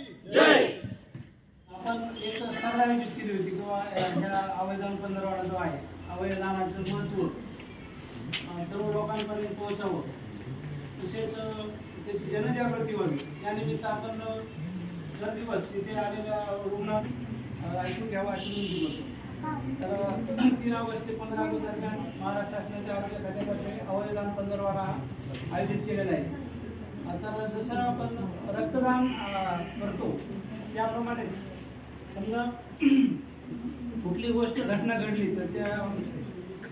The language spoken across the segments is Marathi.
जय! आपण एक स्पर्धा आयोजित केली होती किंवा ह्या अवयदान पंधरवाडा जो आहे अवयदानाचं महत्त्व सर्व लोकांपर्यंत पोहोचावं. तसेच त्याची जनजागृती व्हावी. यानिमित्त आपण दर दिवस इथे आलेल्या रुग्ण ऐकून घ्यावं अशी विनंती करतो. तर तीन ऑगस्ट ते पंधरा ऑगस्ट दरम्यान महाराष्ट्र शासनाच्या आरोग्य खात्यातर्फे अवयदान पंधरवाडा आयोजित केलेला आहे. आता जसं आपण रक्तदान करतो त्याप्रमाणेच. समजा कुठली गोष्ट घटना घडली तर त्या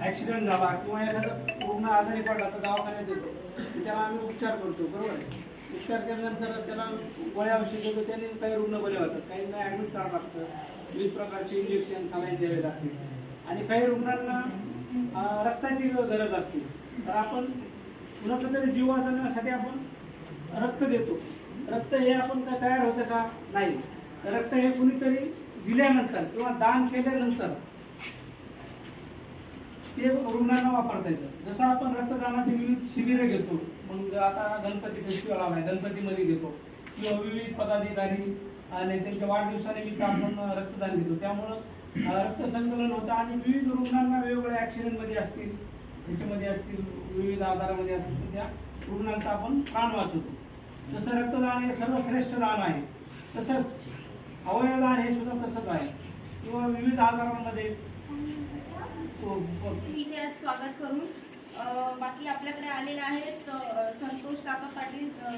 ॲक्सिडेंट झाला किंवा एखादा रुग्ण आजारी पडला तर दवाखान्यात येतो. तर त्याला आम्ही उपचार करतो बरोबर आहे? उपचार केल्यानंतर त्याला गोळ्या औषध देतो त्याने काही रुग्ण बरे होतात. काहींना ॲडमिट करावं लागतं विविध प्रकारचे इंजेक्शन सलाईन द्यावे लागते आणि काही रुग्णांना रक्ताची गरज असते. तर आपण कुणाचं तरी जीव वाचवण्यासाठी आपण रक्त देतो. रक्त हे आपण काय तयार होतं का? नाही. रक्त हे कुणीतरी दिल्यानंतर किंवा दान केल्यानंतर ते रुग्णांना वापरता येतं. जसं आपण रक्तदानाची विविध शिबिरे घेतो मग आता गणपती फेस्टिवल आला आहे गणपतीमध्ये घेतो. किंवा विविध पदाधिकारी आणि त्यांच्या वाढदिवसानिमित्त आपण रक्तदान घेतो. त्यामुळं रक्त संकलन होतं आणि विविध रुग्णांना वेगवेगळ्या ॲक्सिडेंटमध्ये असतील ह्याच्यामध्ये असतील विविध आजारामध्ये असतील त्या रुग्णांचा आपण प्राण वाचवतो. जसं रक्तदान हे सर्वश्रेष्ठ दान आहे तसंच अवयवदान हे सुद्धा तसंच आहे. किंवा विविध आजारांमध्ये तो- इथे आज स्वागत करून बाकी आपल्याकडे आलेले आहेत संतोष काका पाटील अ,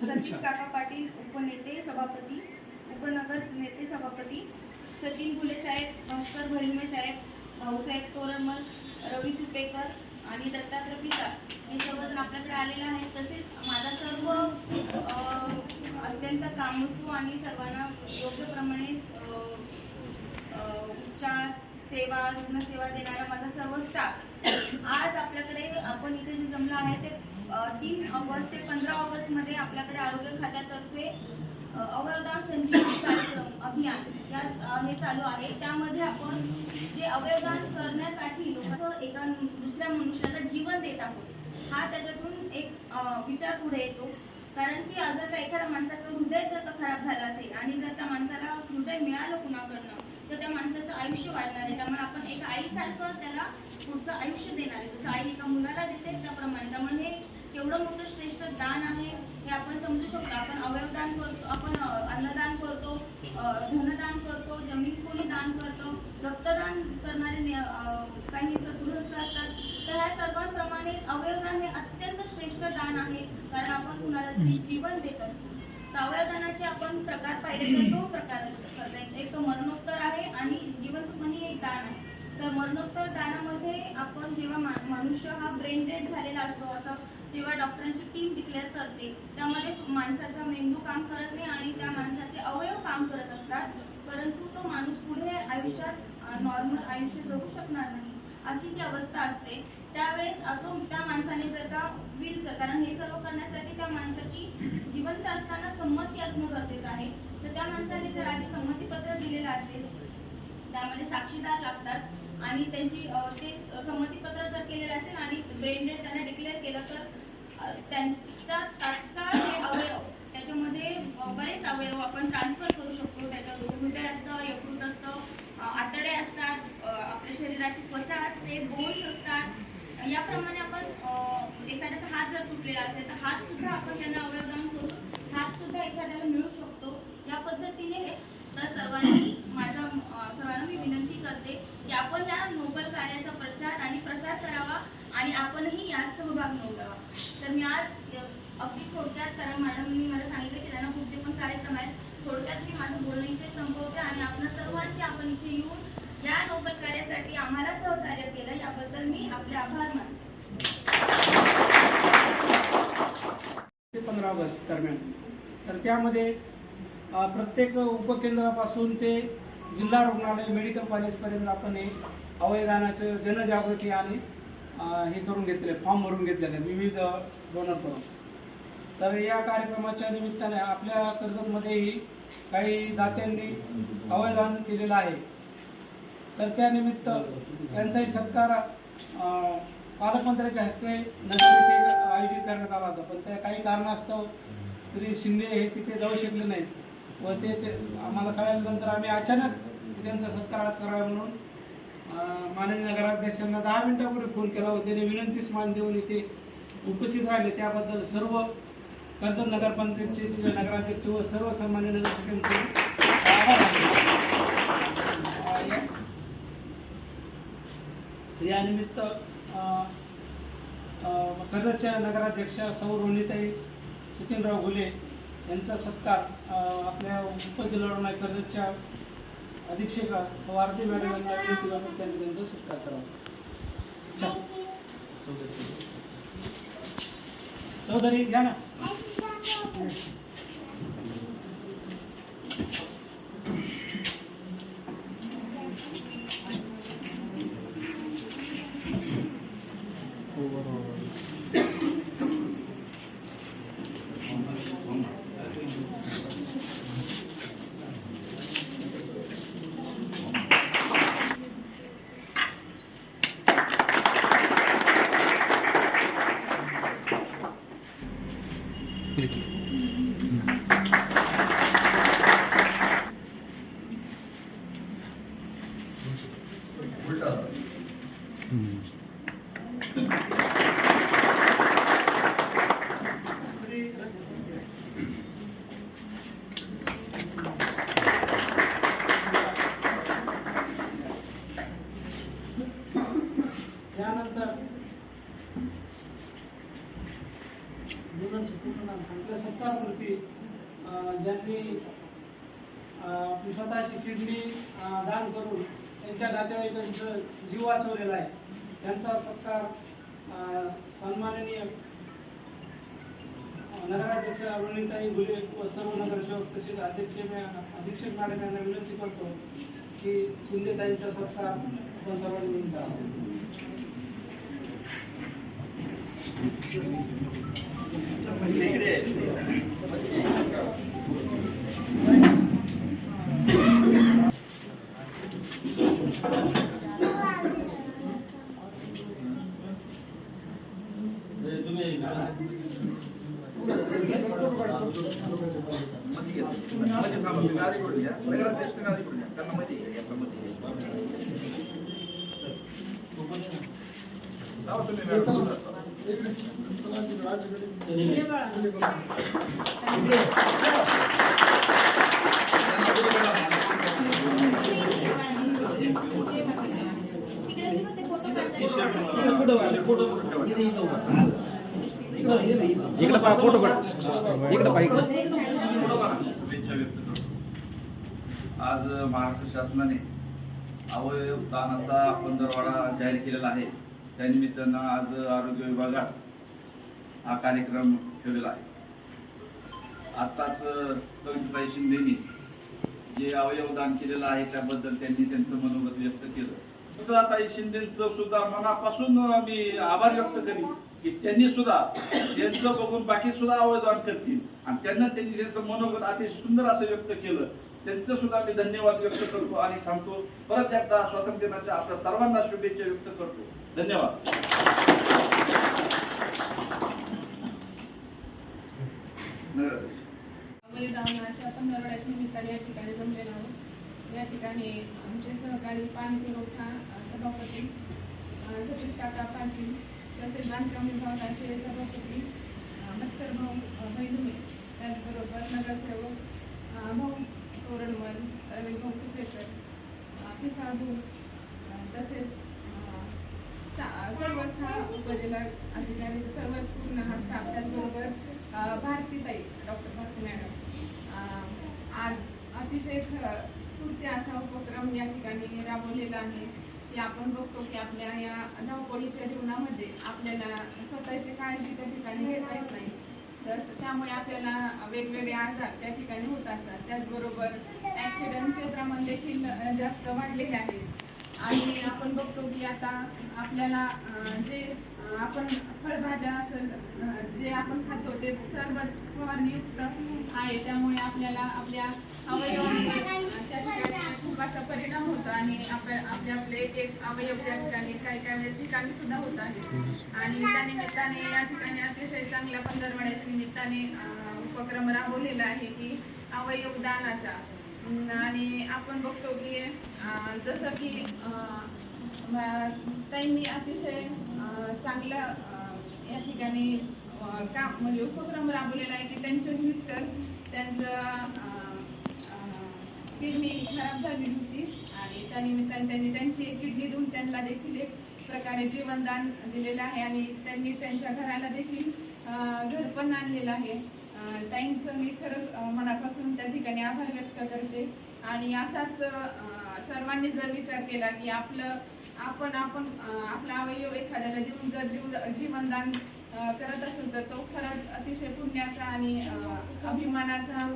सतीश काका पाटील उपनेते सभापती उपनगर नेते सभापती सचिन फुले साहेब भास्कर भरिमे साहेब भाऊसाहेब तोरमल रवी सुपेकर आणि दत्तात्रय पिता हे सर्वजण आपल्याकडे आलेले आहेत तसेच माझा सर्व अत्यंत कामसू आणि सर्वांना योग्य प्रमाणे उपचार सेवा रुग्णसेवा देणारा माझा सर्व स्टाफ आज आपल्याकडे आपण इथे जे जमलं आहे ते तीन ऑगस्ट ते पंधरा ऑगस्टमध्ये आपल्याकडे आरोग्य खात्यातर्फे अवयवदान संजीवनी कार्यक्रम अभियान या हे चालू आहे. त्यामध्ये आपण जे अवयवदान करण्यासाठी लोक एका दुसऱ्या मनुष्याला जीवन देत आहोत. हा त्याच्यातून एक विचार पुढे येतो. कारण की आज जर का एखाद्या माणसाचं हृदय जर का खराब झालं असेल आणि जर त्या माणसाला हृदय मिळालं कुणाकडनं तर त्या माणसाचं आयुष्य वाढणार आहे. त्यामुळे आपण एक आईसारखं त्याला पुढचं आयुष्य देणार आहे. जसं आई एका मुलाला देते त्याप्रमाणे. त्यामुळे हे केवढं मोठं श्रेष्ठ दान आहे हे आपण समजू शकतो. आपण अवयवदान करतो आपण अन्नदान करतो धनदान करतो जमीन कोणी दान करतो रक्तदान करणारे काही सद्गृहस्थ असतात तर ह्या सर्वांप्रमाणे अवयवदान हे अत्यंत श्रेष्ठ दान आहे. कारण आपण कुणाला तरी जीवन देत असतो. तर अवयवदानाचे आपण प्रकार पाहिले तर दोन प्रकार करता एक तर मरणोत्तर आहे आणि जीवन पण एक दान आहे. तर मरणोत्तर दानामध्ये आपण जेव्हा मनुष्य हा ब्रेन डेड झालेला असतो असं जेव्हा डॉक्टरांची टीम डिक्लेअर करते त्यामध्ये माणसाचा मेंदू काम करत नाही आणि त्या माणसाचे अवयव काम करत असतात. परंतु तो माणूस पुढे आयुष्यात नॉर्मल आयुष्य जगू शकणार नाही. अशी ती अवस्था असते. त्यावेळेस तो त्या माणसाने जर का विल कारण हे सर्व करण्यासाठी त्या माणसाची जिवंत असताना संमती असणं गरजेचं आहे. तर त्या माणसाने जर आधी संमतीपत्र दिलेलं असेल त्यामध्ये साक्षीदार लागतात आणि त्यांची ते संमतीपत्र जर केलेलं असेल आणि ब्रेनडेड त्यांना डिक्लेअर केलं तर त्यांचा तात्काळ हे अवयव त्याच्यामध्ये बरेच अवयव आपण ट्रान्सफर करू शकतो. त्याच्यात हृदय असतं यकृत असतं आतडे असतात आपल्या शरीराची त्वचा असते बोन्स असतात. याप्रमाणे आपण एखाद्याचा हात जर तुटलेला असेल तर हात सुद्धा आपण त्यांना अवयवदान करून हात सुद्धा एखाद्याला मिळू शकतो. या पद्धतीने हे तर सर्वांनी माझा सर्वांना मी विनंती करते की आपण या नोबल कार्याचा प्रचार आणि प्रसार करावा आणि आपणही यात सहभाग नोंदवावा तर मी आज अगदी थोडक्यात कारण मॅडमनी मला सांगितलं की त्यांना पुढचे पण कार्यक्रम आहेत थोडक्यात मी माझं बोल आणि आपल्या सर्वांचे आपण इथे येऊन या नोबल कार्यासाठी आम्हाला सहकार्य केलं याबद्दल मी आपले आभार मानते. पंधरा ऑगस्ट दरम्यान. तर त्यामध्ये प्रत्येक उपकेंद्रापासून ते जिल्हा रुग्णालय मेडिकल कॉलेजपर्यंत आपण हे अवयदानाचं जनजागृती आणि हे करून घेतले फॉर्म भरून घेतलेले आहेत विविध डोनर करून. तर या कार्यक्रमाच्या निमित्ताने आपल्या कर्जतमध्येही काही दात्यांनी अवयदान केलेलं आहे. तर त्यानिमित्त त्यांचाही सत्कार अ, पालकमंत्र्याच्या हस्ते नगरमध्ये आयोजित करण्यात आला होता. पण त्या काही कारणास्तव श्री शिंदे हे तिथे जाऊ शकले नाहीत. व ते ते आम्हाला कळल्यानंतर आम्ही अचानक त्यांचा सत्कार आज करावा म्हणून माननीय नगराध्यक्षांना दहा मिनिटापूर्वी फोन केला व त्याने विनंतीस मान देऊन इथे उपस्थित राहिले. त्याबद्दल सर्व कर्जत नगरपंचायतचे नगराध्यक्ष व सर्व सन्मान्य नगरसेवकांचे आभार यानिमित्त कर्जतच्या नगराध्यक्षा सौ रोहिणीताई सचिनराव घुले यांचा सत्कार आपल्या उपजिल्हा कर्जतच्या अधीक्षक स्वार्थी मॅडम यांना त्यांनी त्यांचा सत्कार करावा. تقدري جمع Thank. यांचा सत्कार सन्माननीय नगराध्यक्ष अरुणीताई गुले व सर्व नगरसेवक तसेच अध्यक्ष अधीक्षक मॅडम यांना विनंती करतो की शिंदेताईंचा सत्कार आपण सर्वांनी मिळून करावा. इकडे फोटो काढ. इकडे पहा इकडे शुभेच्छा व्यक्त करतो आज महाराष्ट्र शासनाने अवयव दानाचा पंधरवाडा जाहीर केलेला आहे. त्यानिमित्तानं आज आरोग्य विभागात हा कार्यक्रम ठेवलेला आहे. आत्ताच कविताई शिंदेनी जे अवयव दान केलेलं आहे त्याबद्दल त्यांनी त्यांचं मनोगत व्यक्त केलं. सुद्धा आता शिंदेचं सुद्धा मनापासून मी आभार व्यक्त करीन की त्यांनी सुद्धा त्यांचं बघून बाकी सुद्धा अवयदान करतील. आणि त्यांना त्यांनी त्यांचं मनोगत अतिशय सुंदर असं व्यक्त केलं. त्यांचं सुद्धा मी धन्यवाद व्यक्त करतो आणि थांबतो. परत एकदा स्वातंत्र्य दिनाच्या आपल्या सर्वांना शुभेच्छा व्यक्त करतो. धन्यवाद. बलिदानाच्या पंधरवड्याच्या निमित्ताने या ठिकाणी जमलेलो आहोत. या ठिकाणी आमचे सहकारी पाणी पुरवठा सभापती सतीश काका पाटील तसेच बांधकाम विभागाचे सभापती मस्कर भाऊ अ, त्याचबरोबर नगरसेवक भाऊ तोरण वन भाऊ सुपेकर अ, पिसाळ तसेच स्टा- सर्वच हा उपजिल्हा अधिकारी सर्वच पूर्ण हा स्टाफ त्याचबरोबर भारतीताई डॉक्टर भारती मॅडम आज अतिशय खरं स्फूर्ती असा उपक्रम या ठिकाणी राबवलेला आहे. की आपण बघतो की आपल्या या धावपळीच्या जीवनामध्ये आपल्याला स्वतःची काळजी त्या ठिकाणी घेता येत नाही. तर त्यामुळे आपल्याला वेगवेगळे आजार त्या ठिकाणी होत असतात. त्याचबरोबर ॲक्सिडेंट क्षेत्रामध्ये देखील जास्त वाढलेले आहे. आणि आपण बघतो की आता आपल्याला जे आपण फळभाज्या असेल जे आपण खातो ते सर्व फवारणीयुक्त आहे. त्यामुळे आपल्याला आपल्या अवयवांवर त्या ठिकाणी खूप असा परिणाम होतो. आणि आपल्या आपले आपले एक एक अवयव त्या ठिकाणी काही काही वेळेस ठिकाणी सुद्धा होत आहे आणि त्या निमित्ताने या ठिकाणी अतिशय चांगल्या पंधरवड्याच्या निमित्ताने उपक्रम राबवलेला आहे की अवयव दानाचा आणि आपण बघतो की जसं की त्यांनी अतिशय चांगलं अं, या ठिकाणी काम म्हणजे उपक्रम राबवलेला आहे की त्यांचे मिस्टर त्यांचं किडनी खराब झाली होती. आणि त्यानिमित्ताने त्यांनी त्यांची एक किडनी देऊन त्यांना देखील एक प्रकारे जीवनदान दिलेलं आहे आणि त्यांनी त्यांच्या घराला देखील घर पण आणलेलं आहे. त्यांचं ताईंचं मी खरंच मनापासून त्या ठिकाणी आभार व्यक्त करते. आणि असाच सर्वांनी जर विचार केला की आपलं आपण आपण आपला अवयव एखाद्याला जीवन जर जीव जीवनदान करत असेल तर तो खरंच अतिशय पुण्याचा आणि अभिमानाचा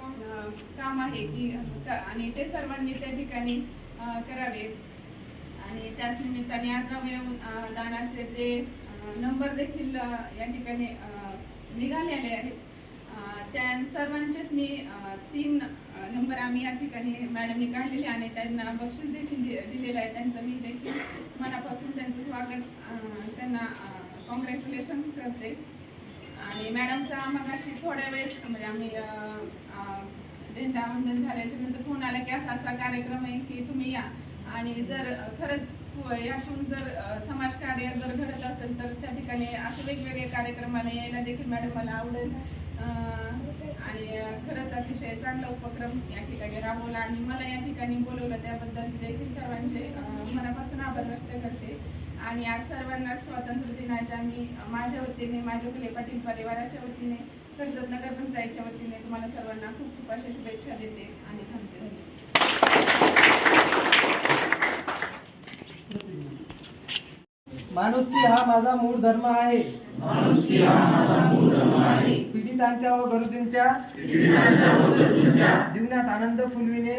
काम आहे की आणि ते सर्वांनी त्या ठिकाणी करावे. आणि त्याच निमित्ताने आज अवयव दानाचे जे नंबर देखील या ठिकाणी निघालेले आहेत. त्या सर्वांचेच मी तीन नंबर आम्ही या ठिकाणी मॅडमनी काढलेले आणि त्यांना बक्षीस देखील दि- दिलेलं आहे. त्यांचं मी देखील मनापासून त्यांचं स्वागत त्यांना कॉंग्रॅच्युलेशन करते. आणि मॅडमचा मगाशी थोड्या वेळेस म्हणजे आम्ही अं, अं, झेंडावंदन झाल्याच्यानंतर फोन आला की असा असा कार्यक्रम आहे की तुम्ही या. आणि जर खरंच यातून जर समाजकार्य जर घडत असेल तर त्या ठिकाणी असे वेगवेगळे कार्यक्रमाला यायला देखील मॅडम मला आवडेल. आणि खरंच अतिशय चांगला उपक्रम या ठिकाणी राबवला आणि मला या ठिकाणी बोलवलं त्याबद्दल देखील सर्वांचे मनापासून आभार व्यक्त करते. आणि आज सर्वांना स्वातंत्र्य दिनाच्या मी माझ्या वतीने माझ्या फुले पाटील परिवाराच्या वतीने कर्जत नगर पंचायतच्या वतीने तुम्हाला सर्वांना खूप खूप अशा शुभेच्छा देते आणि थांबते. माणुसकी हा माझा मूळ धर्म आहे. पीडितांच्या व गरजूंच्या जीवनात आनंद फुलविणे.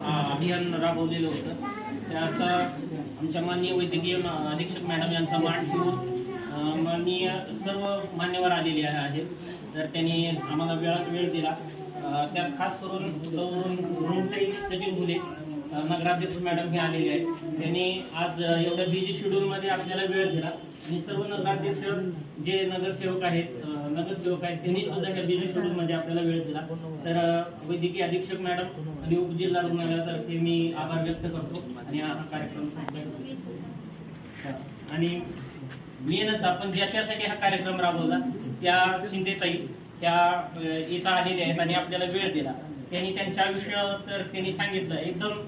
अभियान राबवलेलं होतं. त्याचा आमच्या माननीय वैद्यकीय अधीक्षक मॅडम यांचा मान ठेवून माननीय सर्व मान्यवर आलेले आहे- आहेत तर त्यांनी आम्हाला वेळात वेळ दिला. त्यात खास करून सचिन फुले नगराध्यक्ष मॅडम हे आलेले आहेत. त्यांनी आज एवढ्या बिझी शेड्यूलमध्ये आपल्याला वेळ दिला. आणि सर्व नगराध्यक्ष जे नगरसेवक आहेत नगरसेवक आहेत त्यांनी सुद्धा ह्या बिझी शेड्यूलमध्ये आपल्याला वेळ दिला. तर वैद्यकीय अधीक्षक मॅडम आणि उपजिल्हा रुग्णालयातर्फे मी आभार व्यक्त करतो आणि हा कार्यक्रम आणि मेनच आपण ज्याच्यासाठी हा कार्यक्रम राबवला त्या शिंदेताई त्या इथं आलेल्या आहेत आणि आपल्याला वेळ दिला. त्यांनी त्यांच्या आयुष्य तर त्यांनी सांगितलं एकदम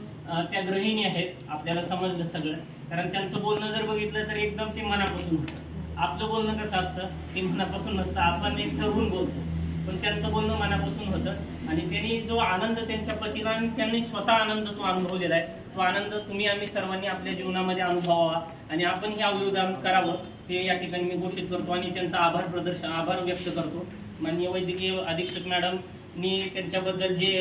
त्या गृहिणी आहेत आपल्याला समजलं सगळं. कारण त्यांचं बोलणं जर बघितलं तर एकदम ते मनापासून होतं. आपलं बोलणं कसं असतं ते मनापासून नसतं. आपण एक ठरवून बोलतो. पण त्यांचं बोलणं मनापासून होतं. आणि त्यांनी जो आनंद त्यांच्या पतीला आणि त्यांनी स्वतः आनंद तो अनुभवलेला आहे. तो आनंद तुम्ही आम्ही सर्वांनी आपल्या जीवनामध्ये अनुभवावा. आणि आपण हे अवयोगदान करावं ते या ठिकाणी मी घोषित करतो आणि त्यांचा आभार प्रदर्शन आभार व्यक्त करतो. माननीय वैद्यकीय अधीक्षक मॅडमनी त्यांच्याबद्दल जे